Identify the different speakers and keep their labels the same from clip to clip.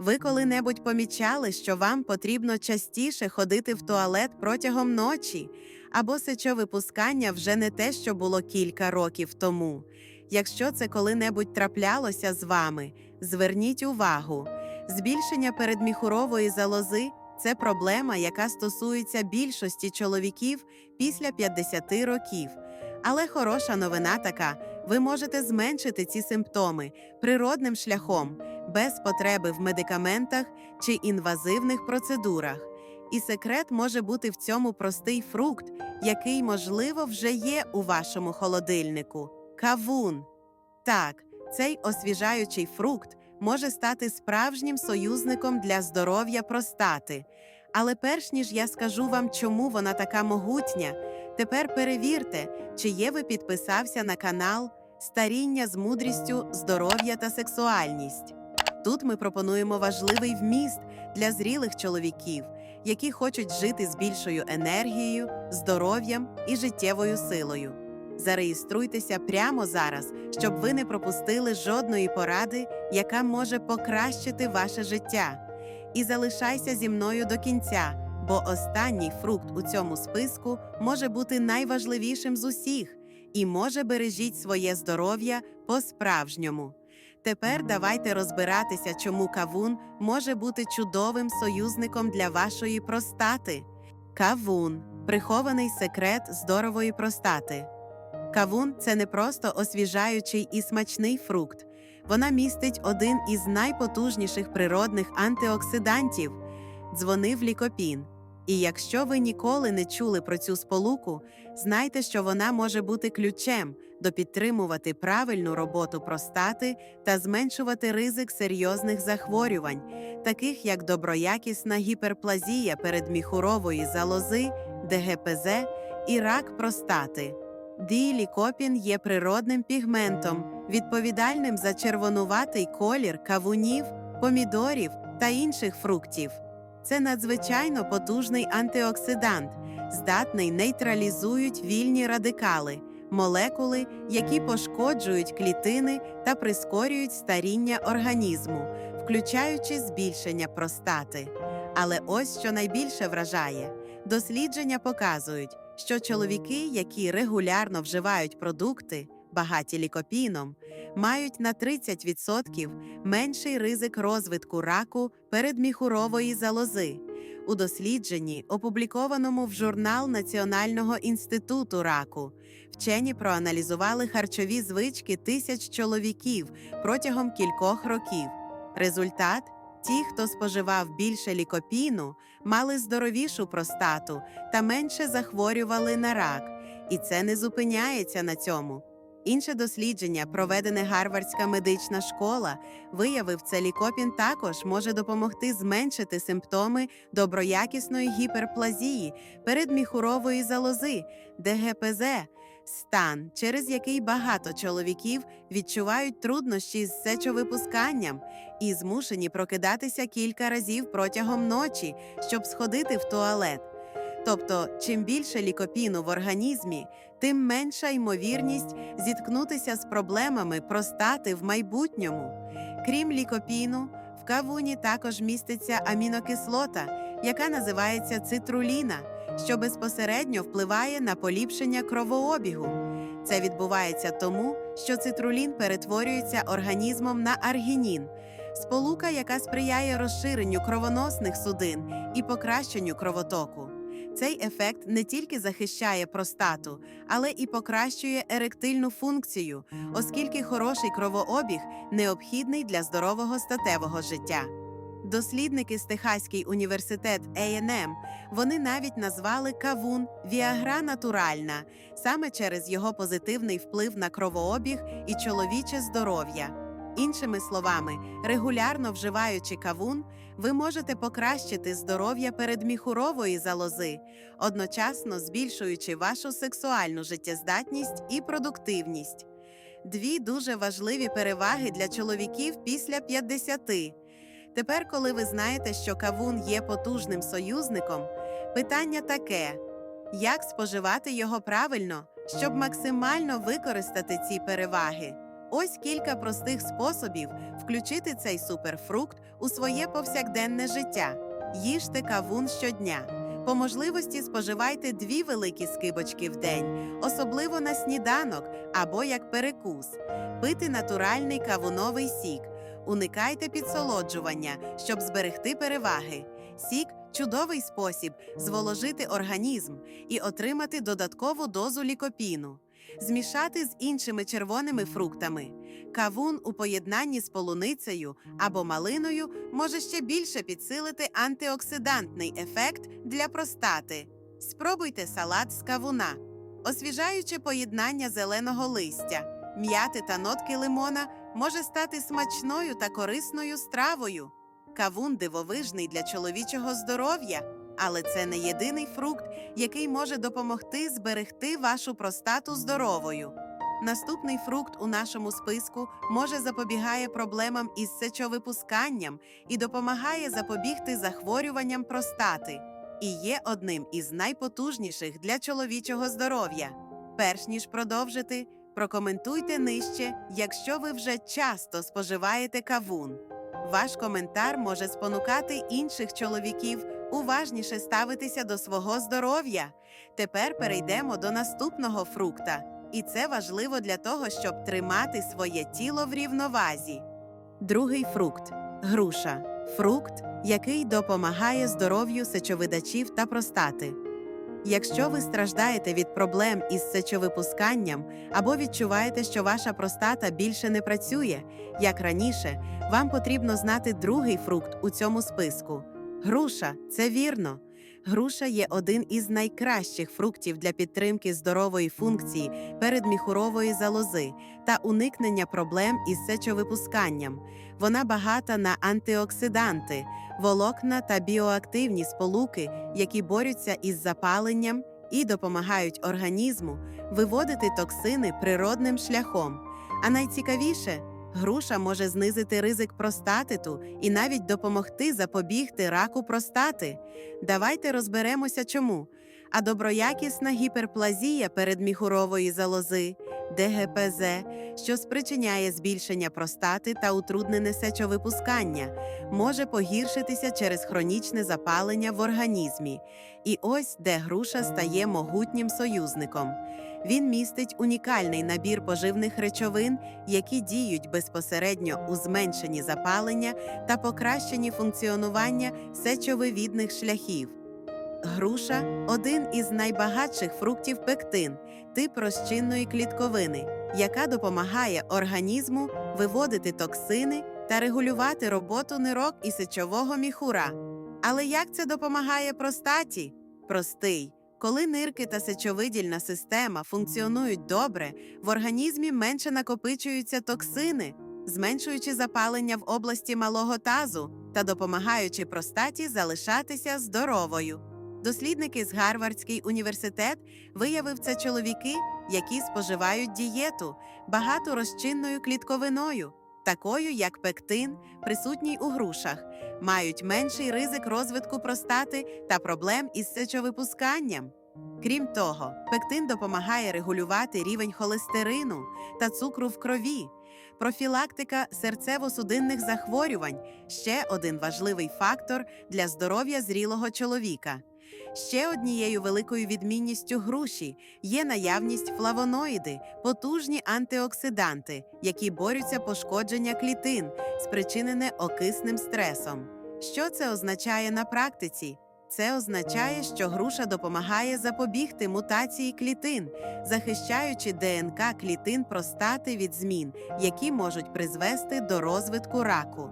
Speaker 1: Ви коли-небудь помічали, що вам потрібно частіше ходити в туалет протягом ночі, або сечовипускання вже не те, що було кілька років тому. Якщо це коли-небудь траплялося з вами, зверніть увагу. Збільшення передміхурової залози це проблема, яка стосується більшості чоловіків після 50 років. Але хороша новина така: ви можете зменшити ці симптоми природним шляхом, без потреби в медикаментах чи інвазивних процедурах. І секрет може бути в цьому простий фрукт, який, можливо, вже є у вашому холодильнику кавун. Так, цей освіжаючий фрукт може стати справжнім союзником для здоров'я простати. Але перш ніж я скажу вам, чому вона така могутня, тепер перевірте, чи є ви підписався на канал Старіння з мудрістю, здоров'я та сексуальність. Тут ми пропонуємо важливий вміст для зрілих чоловіків, які хочуть жити з більшою енергією, здоров'ям і життєвою силою. Зареєструйтеся прямо зараз, щоб ви не пропустили жодної поради, яка може покращити ваше життя. І залишайся зі мною до кінця, бо останній фрукт у цьому списку може бути найважливішим з усіх і може бережіть своє здоров'я по-справжньому. Тепер давайте розбиратися, чому кавун може бути чудовим союзником для вашої простати. Кавун прихований секрет здорової простати. Кавун це не просто освіжаючий і смачний фрукт. Вона містить один із найпотужніших природних антиоксидантів дзвонив лікопін. І якщо ви ніколи не чули про цю сполуку, знайте, що вона може бути ключем до підтримувати правильну роботу простати та зменшувати ризик серйозних захворювань, таких як доброякісна гіперплазія передміхурової залози, ДГПЗ і рак простати. Дійлікопін є природним пігментом, відповідальним за червонуватий колір кавунів, помідорів та інших фруктів. Це надзвичайно потужний антиоксидант, здатний нейтралізують вільні радикали, молекули, які пошкоджують клітини та прискорюють старіння організму, включаючи збільшення простати. Але ось що найбільше вражає: дослідження показують, що чоловіки, які регулярно вживають продукти, багаті лікопіном, мають на 30% менший ризик розвитку раку передміхурової залози. У дослідженні, опублікованому в журнал Національного інституту раку, вчені проаналізували харчові звички тисяч чоловіків протягом кількох років. Результат ті, хто споживав більше лікопіну, мали здоровішу простату та менше захворювали на рак. І це не зупиняється на цьому. Інше дослідження, проведене Гарвардська медична школа, виявив, це лікопін також може допомогти зменшити симптоми доброякісної гіперплазії передміхурової залози ДГПЗ, стан, через який багато чоловіків відчувають труднощі з сечовипусканням і змушені прокидатися кілька разів протягом ночі, щоб сходити в туалет. Тобто, чим більше лікопіну в організмі, тим менша ймовірність зіткнутися з проблемами простати в майбутньому. Крім лікопіну, в кавуні також міститься амінокислота, яка називається цитруліна, що безпосередньо впливає на поліпшення кровообігу. Це відбувається тому, що цитрулін перетворюється організмом на аргінін, сполука, яка сприяє розширенню кровоносних судин і покращенню кровотоку. Цей ефект не тільки захищає простату, але і покращує еректильну функцію, оскільки хороший кровообіг необхідний для здорового статевого життя. Дослідники з Техаський університет A&M, вони навіть назвали кавун Віагра натуральна саме через його позитивний вплив на кровообіг і чоловіче здоров'я. Іншими словами, регулярно вживаючи кавун, ви можете покращити здоров'я передміхурової залози, одночасно збільшуючи вашу сексуальну життєздатність і продуктивність. Дві дуже важливі переваги для чоловіків після 50. Тепер, коли ви знаєте, що кавун є потужним союзником, питання таке: як споживати його правильно, щоб максимально використати ці переваги? Ось кілька простих способів включити цей суперфрукт у своє повсякденне життя. Їжте кавун щодня. По можливості споживайте дві великі скибочки в день, особливо на сніданок або як перекус. Пити натуральний кавуновий сік. Уникайте підсолоджування, щоб зберегти переваги. Сік чудовий спосіб зволожити організм і отримати додаткову дозу лікопіну. Змішати з іншими червоними фруктами. Кавун у поєднанні з полуницею або малиною може ще більше підсилити антиоксидантний ефект для простати. Спробуйте салат з кавуна, освіжаюче поєднання зеленого листя, м'яти та нотки лимона може стати смачною та корисною стравою. Кавун дивовижний для чоловічого здоров'я, але це не єдиний фрукт, який може допомогти зберегти вашу простату здоровою. Наступний фрукт у нашому списку може запобігає проблемам із сечовипусканням і допомагає запобігти захворюванням простати, і є одним із найпотужніших для чоловічого здоров'я. Перш ніж продовжити, прокоментуйте нижче, якщо ви вже часто споживаєте кавун. Ваш коментар може спонукати інших чоловіків уважніше ставитися до свого здоров'я. Тепер перейдемо до наступного фрукта. І це важливо для того, щоб тримати своє тіло в рівновазі. Другий фрукт груша. Фрукт, який допомагає здоров'ю сечовидачів та простати. Якщо ви страждаєте від проблем із сечовипусканням або відчуваєте, що ваша простата більше не працює, як раніше, вам потрібно знати другий фрукт у цьому списку. Груша це вірно. Груша є один із найкращих фруктів для підтримки здорової функції передміхурової залози та уникнення проблем із сечовипусканням. Вона багата на антиоксиданти, волокна та біоактивні сполуки, які борються із запаленням і допомагають організму виводити токсини природним шляхом. А найцікавіше, груша може знизити ризик простатиту і навіть допомогти запобігти раку простати. Давайте розберемося чому. А доброякісна гіперплазія передміхурової залози ДГПЗ, що спричиняє збільшення простати та утруднене сечовипускання, може погіршитися через хронічне запалення в організмі. І ось де груша стає могутнім союзником. Він містить унікальний набір поживних речовин, які діють безпосередньо у зменшенні запалення та покращенні функціонування сечовивідних шляхів. Груша один із найбагатших фруктів пектин, тип розчинної клітковини, яка допомагає організму виводити токсини та регулювати роботу нирок і сечового міхура. Але як це допомагає простаті? Простий. Коли нирки та сечовидільна система функціонують добре, в організмі менше накопичуються токсини, зменшуючи запалення в області малого тазу та допомагаючи простаті залишатися здоровою. Дослідники з Гарвардський університет виявив це чоловіки, які споживають дієту багато розчинною клітковиною, такою як пектин, присутній у грушах, мають менший ризик розвитку простати та проблем із сечовипусканням. Крім того, пектин допомагає регулювати рівень холестерину та цукру в крові. Профілактика серцево-судинних захворювань ще один важливий фактор для здоров'я зрілого чоловіка. Ще однією великою відмінністю груші є наявність флавоноїди, потужні антиоксиданти, які борються пошкодження клітин, спричинене окисним стресом. Що це означає на практиці? Це означає, що груша допомагає запобігти мутації клітин, захищаючи ДНК клітин простати від змін, які можуть призвести до розвитку раку.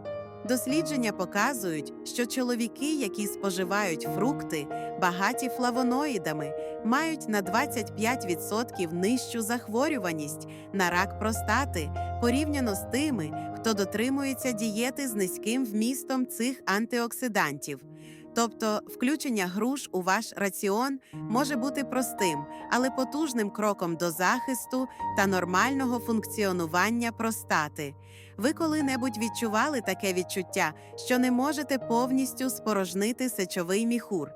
Speaker 1: Дослідження показують, що чоловіки, які споживають фрукти, багаті флавоноїдами, мають на 25% нижчу захворюваність на рак простати порівняно з тими, хто дотримується дієти з низьким вмістом цих антиоксидантів. Тобто, включення груш у ваш раціон може бути простим, але потужним кроком до захисту та нормального функціонування простати. Ви коли-небудь відчували таке відчуття, що не можете повністю спорожнити сечовий міхур,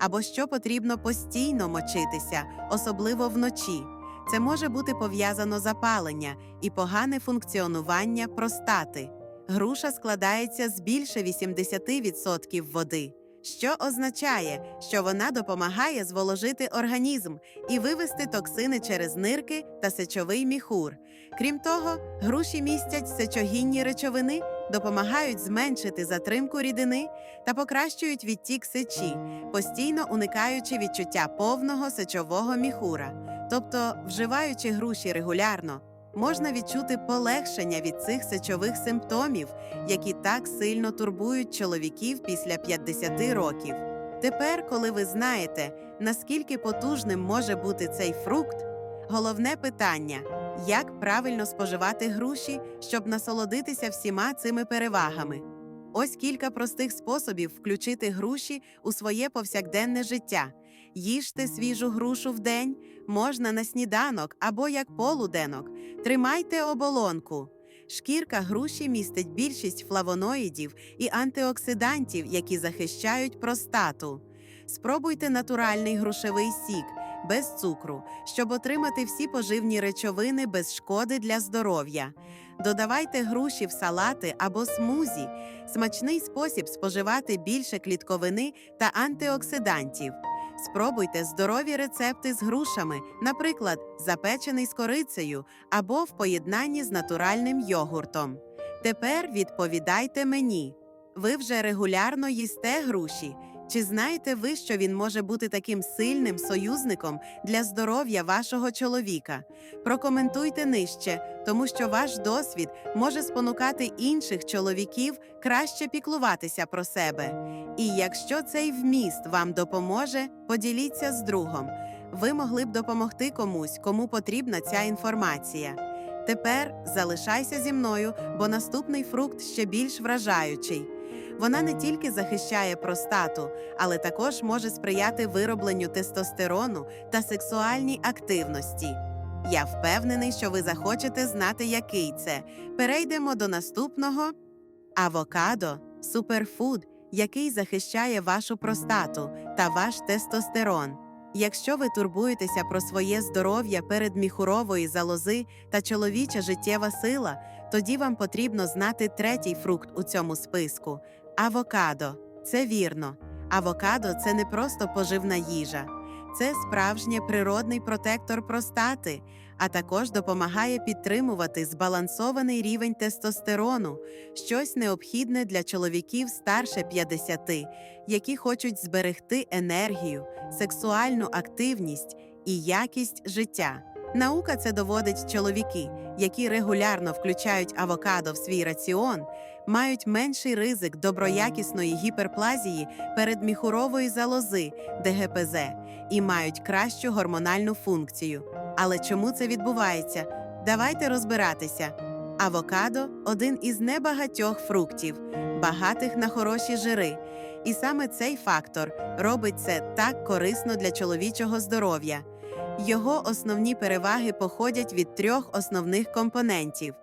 Speaker 1: або що потрібно постійно мочитися, особливо вночі. Це може бути пов'язано запалення і погане функціонування простати. груша складається з більше 80% води, що означає, що вона допомагає зволожити організм і вивести токсини через нирки та сечовий міхур. Крім того, груші містять сечогінні речовини, допомагають зменшити затримку рідини та покращують відтік сечі, постійно уникаючи відчуття повного сечового міхура. Тобто, вживаючи груші регулярно, можна відчути полегшення від цих сечових симптомів, які так сильно турбують чоловіків після 50 років. Тепер, коли ви знаєте, наскільки потужним може бути цей фрукт, головне питання як правильно споживати груші, щоб насолодитися всіма цими перевагами. Ось кілька простих способів включити груші у своє повсякденне життя. Їжте свіжу грушу в день, можна на сніданок або як полуденок. Тримайте оболонку. Шкірка груші містить більшість флавоноїдів і антиоксидантів, які захищають простату. Спробуйте натуральний грушевий сік без цукру, щоб отримати всі поживні речовини без шкоди для здоров'я. Додавайте груші в салати або смузі смачний спосіб споживати більше клітковини та антиоксидантів. Спробуйте здорові рецепти з грушами, наприклад, запечений з корицею або в поєднанні з натуральним йогуртом. Тепер відповідайте мені. Ви вже регулярно їсте груші. Чи знаєте ви, що він може бути таким сильним союзником для здоров'я вашого чоловіка? Прокоментуйте нижче, тому що ваш досвід може спонукати інших чоловіків краще піклуватися про себе. І якщо цей вміст вам допоможе, поділіться з другом. Ви могли б допомогти комусь, кому потрібна ця інформація. Тепер залишайся зі мною, бо наступний фрукт ще більш вражаючий. Вона не тільки захищає простату, але також може сприяти виробленню тестостерону та сексуальній активності. Я впевнений, що ви захочете знати, який це. Перейдемо до наступного авокадо суперфуд, який захищає вашу простату та ваш тестостерон. Якщо ви турбуєтеся про своє здоров'я перед міхурової залози та чоловіча життєва сила, тоді вам потрібно знати третій фрукт у цьому списку авокадо. Це вірно. Авокадо це не просто поживна їжа, це справжній природний протектор простати, а також допомагає підтримувати збалансований рівень тестостерону, щось необхідне для чоловіків старше 50, які хочуть зберегти енергію, сексуальну активність і якість життя. Наука це доводить чоловіки, які регулярно включають авокадо в свій раціон, мають менший ризик доброякісної гіперплазії передміхурової залози ДГПЗ і мають кращу гормональну функцію. Але чому це відбувається? Давайте розбиратися. Авокадо один із небагатьох фруктів, багатих на хороші жири. І саме цей фактор робить це так корисно для чоловічого здоров'я. Його основні переваги походять від трьох основних компонентів: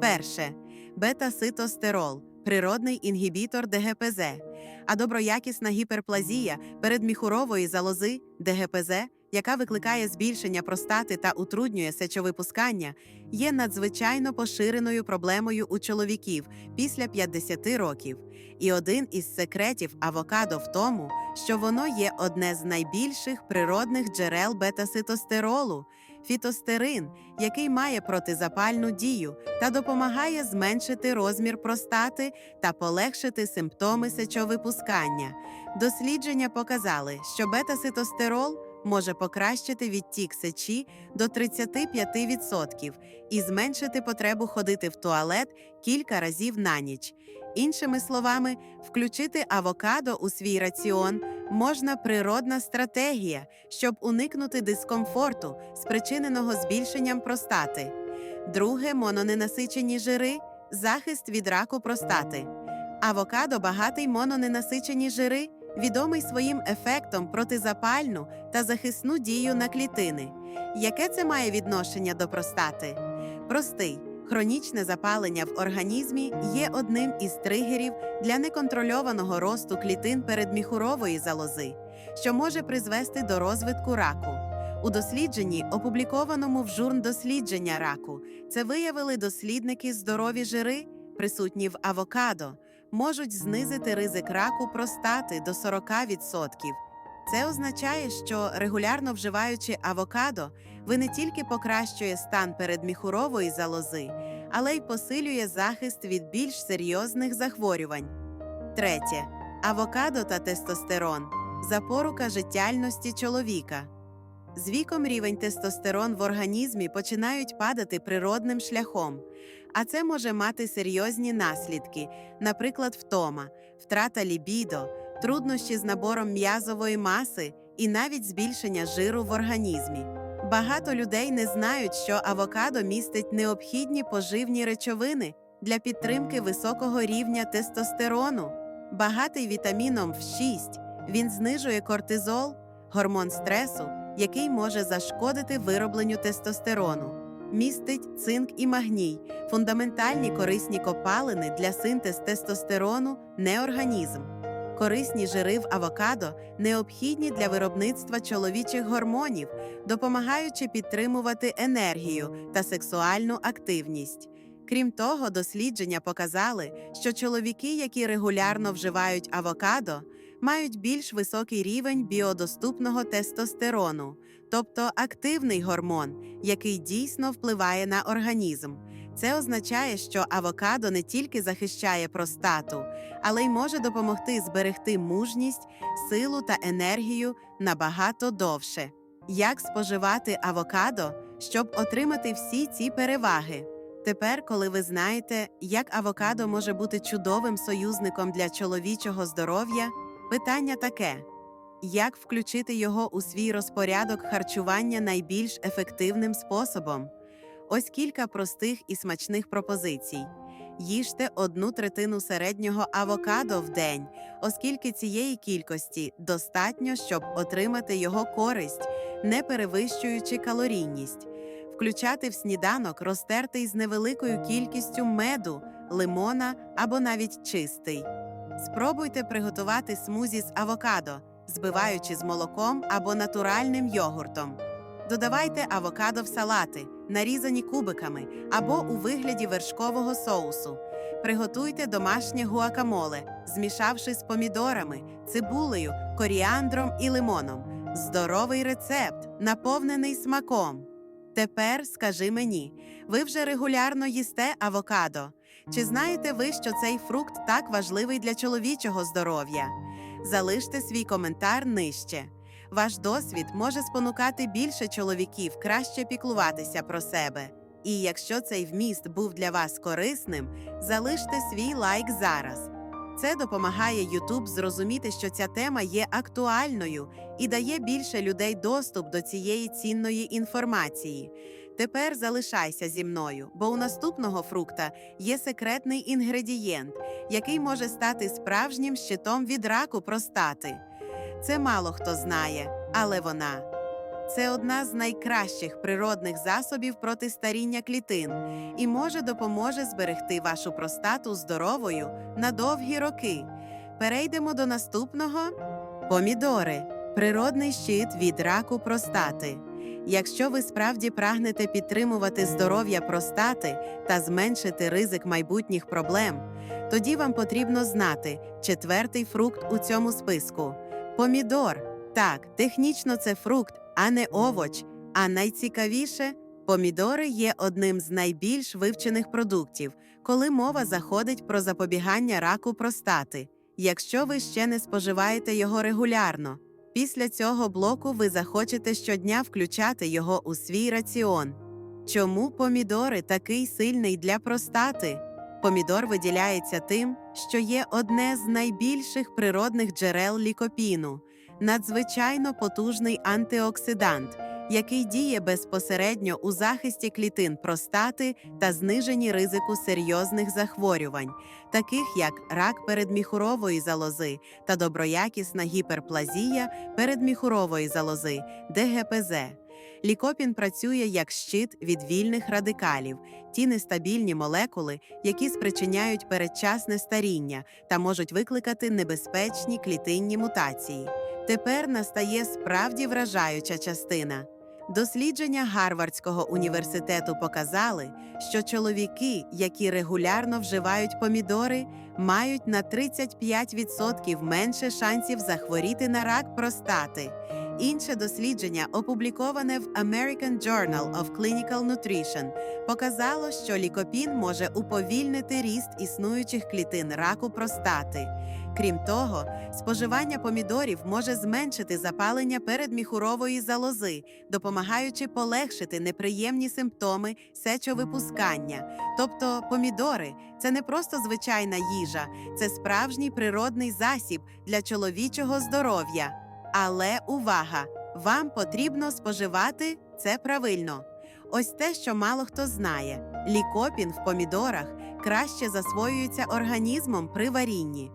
Speaker 1: перше бета-ситостерол, природний інгібітор ДГПЗ, а доброякісна гіперплазія передміхурової залози ДГПЗ, яка викликає збільшення простати та утруднює сечовипускання, є надзвичайно поширеною проблемою у чоловіків після 50 років. І один із секретів авокадо в тому, що воно є одне з найбільших природних джерел бета-ситостеролу – фітостерин, який має протизапальну дію та допомагає зменшити розмір простати та полегшити симптоми сечовипускання. Дослідження показали, що бета-ситостерол може покращити відтік сечі до 35% і зменшити потребу ходити в туалет кілька разів на ніч. Іншими словами, включити авокадо у свій раціон можна природна стратегія, щоб уникнути дискомфорту, спричиненого збільшенням простати. Друге мононенасичені жири захист від раку простати. Авокадо багатий мононенасичені жири, відомий своїм ефектом протизапальну та захисну дію на клітини. Яке це має відношення до простати? Простий. Хронічне запалення в організмі є одним із тригерів для неконтрольованого росту клітин передміхурової залози, що може призвести до розвитку раку. У дослідженні, опублікованому в журн дослідження раку, це виявили дослідники здорові жири, присутні в авокадо, можуть знизити ризик раку простати до 40%. Це означає, що регулярно вживаючи авокадо, ви не тільки покращує стан передміхурової залози, але й посилює захист від більш серйозних захворювань. Третє. Авокадо та тестостерон запорука життяльності чоловіка. З віком рівень тестостерон в організмі починають падати природним шляхом, а це може мати серйозні наслідки, наприклад, втома, втрата лібідо, труднощі з набором м'язової маси і навіть збільшення жиру в організмі. Багато людей не знають, що авокадо містить необхідні поживні речовини для підтримки високого рівня тестостерону. Багатий вітаміном В6, він знижує кортизол, гормон стресу, який може зашкодити виробленню тестостерону. Містить цинк і магній, фундаментальні корисні копалини для синтез тестостерону, не організм. Корисні жири в авокадо необхідні для виробництва чоловічих гормонів, допомагаючи підтримувати енергію та сексуальну активність. Крім того, дослідження показали, що чоловіки, які регулярно вживають авокадо, мають більш високий рівень біодоступного тестостерону, тобто активний гормон, який дійсно впливає на організм. Це означає, що авокадо не тільки захищає простату, але й може допомогти зберегти мужність, силу та енергію набагато довше. Як споживати авокадо, щоб отримати всі ці переваги? Тепер, коли ви знаєте, як авокадо може бути чудовим союзником для чоловічого здоров'я, питання таке: як включити його у свій розпорядок харчування найбільш ефективним способом? Ось кілька простих і смачних пропозицій. Їжте одну третину середнього авокадо в день, оскільки цієї кількості достатньо, щоб отримати його користь, не перевищуючи калорійність. Включати в сніданок розтертий з невеликою кількістю меду, лимона або навіть чистий. Спробуйте приготувати смузі з авокадо, збиваючи з молоком або натуральним йогуртом. Додавайте авокадо в салати, нарізані кубиками або у вигляді вершкового соусу. Приготуйте домашнє гуакамоле, змішавши з помідорами, цибулею, коріандром і лимоном. Здоровий рецепт, наповнений смаком. Тепер скажи мені, ви вже регулярно їсте авокадо? Чи знаєте ви, що цей фрукт так важливий для чоловічого здоров'я? Залиште свій коментар нижче. Ваш досвід може спонукати більше чоловіків краще піклуватися про себе. І якщо цей вміст був для вас корисним, залиште свій лайк зараз. Це допомагає YouTube зрозуміти, що ця тема є актуальною і дає більше людей доступ до цієї цінної інформації. Тепер залишайся зі мною, бо у наступного фрукта є секретний інгредієнт, який може стати справжнім щитом від раку простати. Це мало хто знає, але вона. Це одна з найкращих природних засобів проти старіння клітин і може допоможе зберегти вашу простату здоровою на довгі роки. Перейдемо до наступного помідори природний щит від раку простати. Якщо ви справді прагнете підтримувати здоров'я простати та зменшити ризик майбутніх проблем, тоді вам потрібно знати четвертий фрукт у цьому списку помідор. Так, технічно це фрукт, а не овоч. А найцікавіше, помідори є одним з найбільш вивчених продуктів, коли мова заходить про запобігання раку простати, якщо ви ще не споживаєте його регулярно. Після цього блоку ви захочете щодня включати його у свій раціон. Чому помідори такий сильний для простати? Помідор виділяється тим, що є одне з найбільших природних джерел лікопіну, надзвичайно потужний антиоксидант, який діє безпосередньо у захисті клітин простати та зниженні ризику серйозних захворювань, таких як рак передміхурової залози та доброякісна гіперплазія передміхурової залози ДГПЗ. Лікопін працює як щит від вільних радикалів, ті нестабільні молекули, які спричиняють передчасне старіння та можуть викликати небезпечні клітинні мутації. Тепер настає справді вражаюча частина. Дослідження Гарвардського університету показали, що чоловіки, які регулярно вживають помідори, мають на 35% менше шансів захворіти на рак простати. Інше дослідження, опубліковане в American Journal of Clinical Nutrition, показало, що лікопін може уповільнити ріст існуючих клітин раку простати. Крім того, споживання помідорів може зменшити запалення передміхурової залози, допомагаючи полегшити неприємні симптоми сечовипускання. Тобто, помідори це не просто звичайна їжа, це справжній природний засіб для чоловічого здоров'я. Але увага! Вам потрібно споживати це правильно. Ось те, що мало хто знає: лікопін в помідорах краще засвоюється організмом при варінні.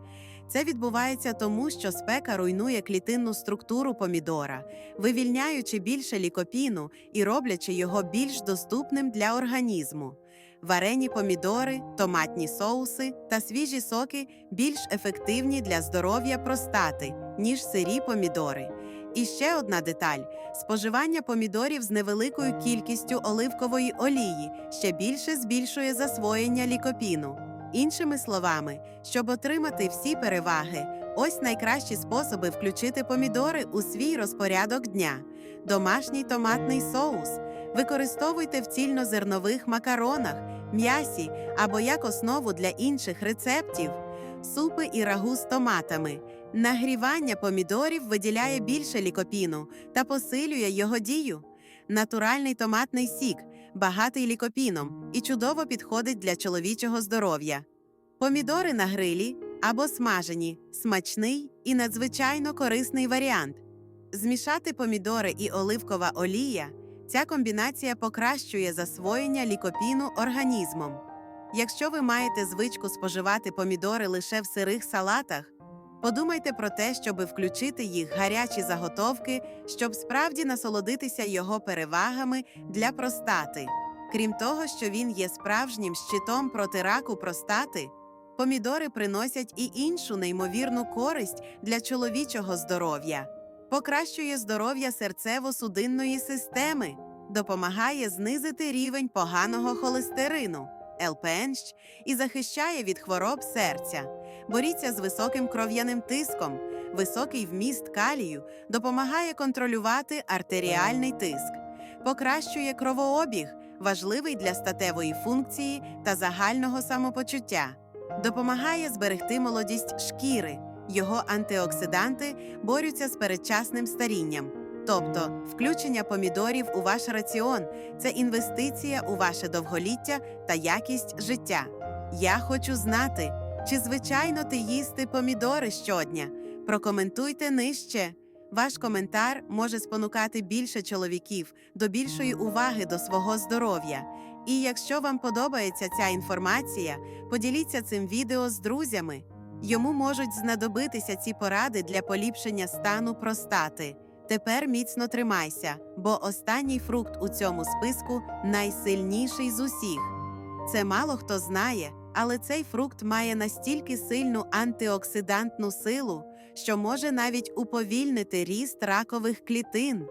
Speaker 1: Це відбувається тому, що спека руйнує клітинну структуру помідора, вивільняючи більше лікопіну і роблячи його більш доступним для організму. Варені помідори, томатні соуси та свіжі соки більш ефективні для здоров'я простати, ніж сирі помідори. І ще одна деталь: споживання помідорів з невеликою кількістю оливкової олії ще більше збільшує засвоєння лікопіну. Іншими словами, щоб отримати всі переваги, ось найкращі способи включити помідори у свій розпорядок дня. Домашній томатний соус. Використовуйте в цільнозернових макаронах, м'ясі або як основу для інших рецептів, супи і рагу з томатами. Нагрівання помідорів виділяє більше лікопіну та посилює його дію. Натуральний томатний сік, багатий лікопіном і чудово підходить для чоловічого здоров'я. Помідори на грилі або смажені смачний і надзвичайно корисний варіант. Змішати помідори і оливкова олія. Ця комбінація покращує засвоєння лікопіну організмом. Якщо ви маєте звичку споживати помідори лише в сирих салатах, подумайте про те, щоб включити їх гарячі заготовки, щоб справді насолодитися його перевагами для простати. Крім того, що він є справжнім щитом проти раку простати, помідори приносять і іншу неймовірну користь для чоловічого здоров'я. Покращує здоров'я серцево-судинної системи, допомагає знизити рівень поганого холестерину, ЛПН, і захищає від хвороб серця. Боріться з високим кров'яним тиском. Високий вміст калію допомагає контролювати артеріальний тиск, покращує кровообіг, важливий для статевої функції та загального самопочуття, допомагає зберегти молодість шкіри. Його антиоксиданти борються з передчасним старінням. Тобто, включення помідорів у ваш раціон це інвестиція у ваше довголіття та якість життя. Я хочу знати, чи звичайно ти їсти помідори щодня. Прокоментуйте нижче. Ваш коментар може спонукати більше чоловіків до більшої уваги до свого здоров'я. І якщо вам подобається ця інформація, поділіться цим відео з друзями. Йому можуть знадобитися ці поради для поліпшення стану простати. Тепер міцно тримайся, бо останній фрукт у цьому списку найсильніший з усіх. Це мало хто знає, але цей фрукт має настільки сильну антиоксидантну силу, що може навіть уповільнити ріст ракових клітин.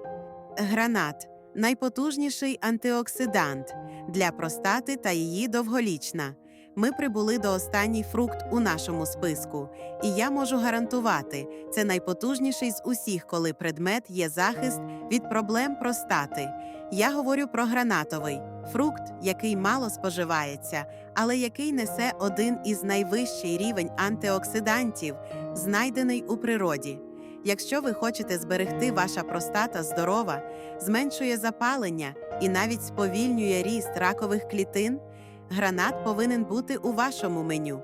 Speaker 1: Гранат найпотужніший антиоксидант для простати та її довголічна. Ми прибули до останній фрукт у нашому списку, і я можу гарантувати, це найпотужніший з усіх, коли предмет є захист від проблем простати. Я говорю про гранатовий фрукт, який мало споживається, але який несе один із найвищий рівень антиоксидантів, знайдений у природі. Якщо ви хочете зберегти ваша простата здорова, зменшує запалення і навіть сповільнює ріст ракових клітин, гранат повинен бути у вашому меню.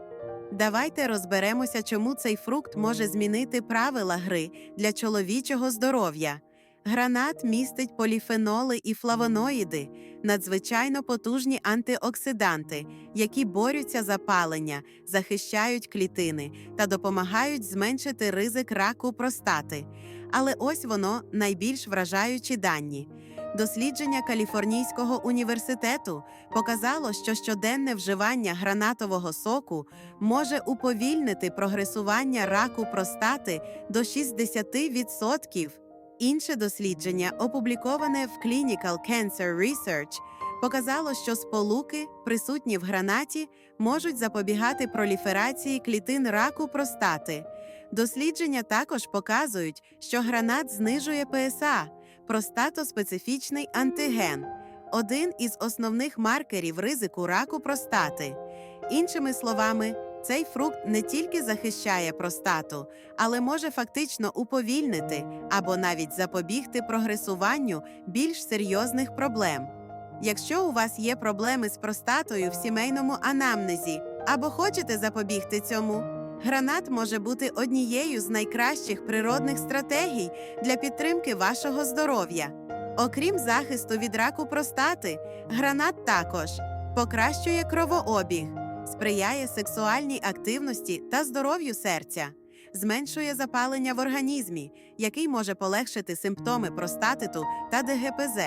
Speaker 1: Давайте розберемося, чому цей фрукт може змінити правила гри для чоловічого здоров'я. Гранат містить поліфеноли і флавоноїди, надзвичайно потужні антиоксиданти, які борються запалення, захищають клітини та допомагають зменшити ризик раку простати. Але ось воно найбільш вражаючі дані. Дослідження Каліфорнійського університету показало, що щоденне вживання гранатового соку може уповільнити прогресування раку простати до 60%. Інше дослідження, опубліковане в Clinical Cancer Research, показало, що сполуки, присутні в гранаті, можуть запобігати проліферації клітин раку простати. Дослідження також показують, що гранат знижує ПСА простатоспецифічний антиген, один із основних маркерів ризику раку простати. Іншими словами, цей фрукт не тільки захищає простату, але може фактично уповільнити або навіть запобігти прогресуванню більш серйозних проблем. Якщо у вас є проблеми з простатою в сімейному анамнезі або хочете запобігти цьому, гранат може бути однією з найкращих природних стратегій для підтримки вашого здоров'я. Окрім захисту від раку простати, гранат також покращує кровообіг, сприяє сексуальній активності та здоров'ю серця, зменшує запалення в організмі, який може полегшити симптоми простатиту та ДГПЗ,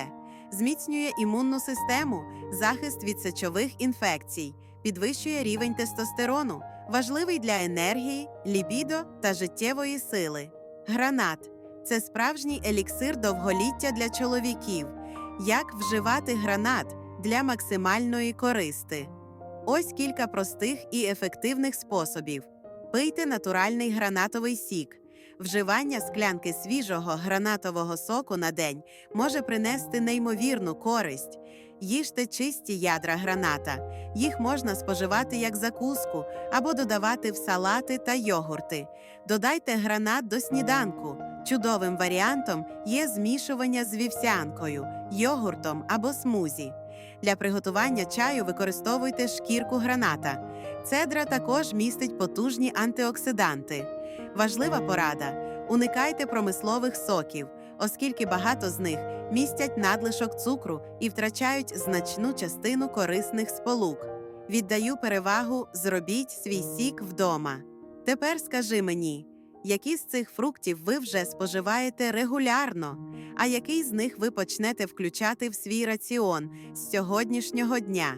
Speaker 1: зміцнює імунну систему, захист від сечових інфекцій, підвищує рівень тестостерону, важливий для енергії, лібідо та життєвої сили. Гранат це справжній еліксир довголіття для чоловіків. Як вживати гранат для максимальної користи? Ось кілька простих і ефективних способів. Пийте натуральний гранатовий сік. Вживання склянки свіжого гранатового соку на день може принести неймовірну користь. Їжте чисті ядра граната. Їх можна споживати як закуску або додавати в салати та йогурти. Додайте гранат до сніданку. Чудовим варіантом є змішування з вівсянкою, йогуртом або смузі. Для приготування чаю використовуйте шкірку граната. Цедра також містить потужні антиоксиданти. Важлива порада: уникайте промислових соків, оскільки багато з них містять надлишок цукру і втрачають значну частину корисних сполук. Віддаю перевагу зробіть свій сік вдома. Тепер скажи мені, які з цих фруктів ви вже споживаєте регулярно, а який з них ви почнете включати в свій раціон з сьогоднішнього дня?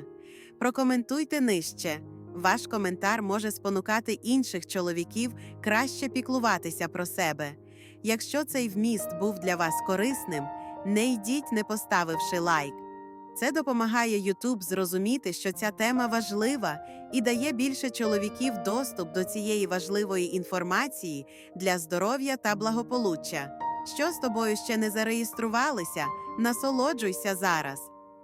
Speaker 1: Прокоментуйте нижче. Ваш коментар може спонукати інших чоловіків краще піклуватися про себе. Якщо цей вміст був для вас корисним, не йдіть, не поставивши лайк. Це допомагає YouTube зрозуміти, що ця тема важлива і дає більше чоловіків доступ до цієї важливої інформації для здоров'я та благополуччя. Що з тобою ще не зареєструвалися? Насолоджуйся зараз.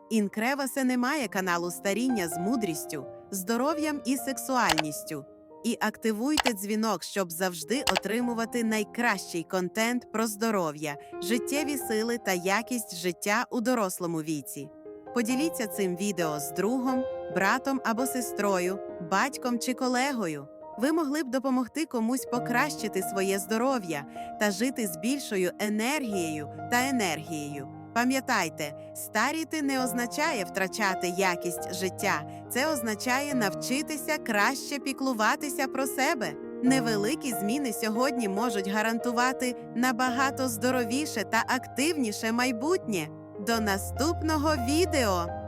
Speaker 1: Інкревасе не має каналу старіння з мудрістю, здоров'ям і сексуальністю. І активуйте дзвінок, щоб завжди отримувати найкращий контент про здоров'я, життєві сили та якість життя у дорослому віці. Поділіться цим відео з другом, братом або сестрою, батьком чи колегою. Ви могли б допомогти комусь покращити своє здоров'я та жити з більшою енергією та енергією. Пам'ятайте, старіти не означає втрачати якість життя, це означає навчитися краще піклуватися про себе. Невеликі зміни сьогодні можуть гарантувати набагато здоровіше та активніше майбутнє. До наступного відео!